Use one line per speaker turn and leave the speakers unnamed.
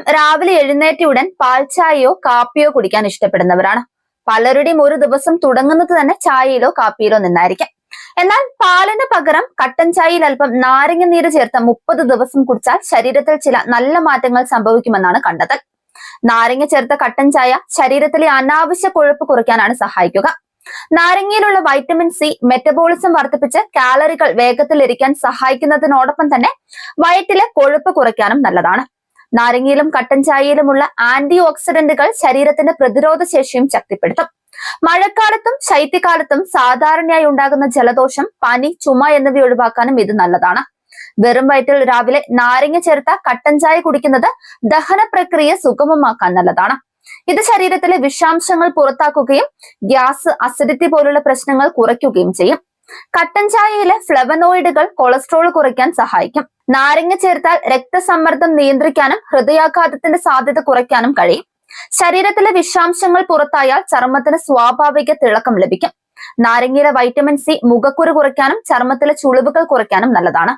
പലരും രാവിലെ എഴുന്നേറ്റ ഉടൻ പാൽച്ചായയോ കാപ്പിയോ കുടിക്കാൻ ഇഷ്ടപ്പെടുന്നവരാണ്. പലരുടെയും ഒരു ദിവസം തുടങ്ങുന്നത് തന്നെ ചായയിലോ കാപ്പിയിലോ നിന്നായിരിക്കാം. എന്നാൽ പാലിന് പകരം കട്ടൻ ചായയിൽ അല്പം നാരങ്ങ നീര് ചേർത്ത് മുപ്പത് ദിവസം കുടിച്ചാൽ ശരീരത്തിൽ ചില നല്ല മാറ്റങ്ങൾ സംഭവിക്കുമെന്നാണ് കണ്ടെത്തൽ. നാരങ്ങ ചേർത്ത കട്ടൻ ചായ ശരീരത്തിലെ അനാവശ്യ കൊഴുപ്പ് കുറയ്ക്കാനാണ് സഹായിക്കുക. നാരങ്ങയിലുള്ള വൈറ്റമിൻ സി മെറ്റബോളിസം വർദ്ധിപ്പിച്ച് കാലറികൾ വേഗത്തിൽ ഇരിക്കാൻ സഹായിക്കുന്നതിനോടൊപ്പം തന്നെ വയറ്റിലെ കൊഴുപ്പ് കുറയ്ക്കാനും നല്ലതാണ്. നാരങ്ങയിലും കട്ടൻ ചായയിലുമുള്ള ആന്റി ഓക്സിഡന്റുകൾ ശരീരത്തിന്റെ പ്രതിരോധ ശേഷിയും ശക്തിപ്പെടുത്തും. മഴക്കാലത്തും ശൈത്യകാലത്തും സാധാരണയായി ഉണ്ടാകുന്ന ജലദോഷം പനി ചുമ എന്നിവ ഒഴിവാക്കാനും ഇത് നല്ലതാണ്. വെറും വയറ്റിൽ രാവിലെ നാരങ്ങ ചേർത്ത കട്ടൻ ചായ കുടിക്കുന്നത് ദഹന പ്രക്രിയ സുഗമമാക്കാൻ നല്ലതാണ്. ഇത് ശരീരത്തിലെ വിഷാംശങ്ങൾ പുറത്താക്കുകയും ഗ്യാസ് അസിഡിറ്റി പോലുള്ള പ്രശ്നങ്ങൾ കുറയ്ക്കുകയും ചെയ്യും. കട്ടൻ ചായയിലെ ഫ്ലവനോയിഡുകൾ കൊളസ്ട്രോൾ കുറയ്ക്കാൻ സഹായിക്കും. നാരങ്ങ ചേർത്താൽ രക്തസമ്മർദ്ദം നിയന്ത്രിക്കാനും ഹൃദയാഘാതത്തിന്റെ സാധ്യത കുറയ്ക്കാനും കഴിയും. ശരീരത്തിലെ വിഷാംശങ്ങൾ പുറത്തായാൽ ചർമ്മത്തിന് സ്വാഭാവിക തിളക്കം ലഭിക്കും. നാരങ്ങയിലെ വൈറ്റമിൻ സി മുഖക്കുരു കുറയ്ക്കാനും ചർമ്മത്തിലെ ചുളിവുകൾ കുറയ്ക്കാനും നല്ലതാണ്.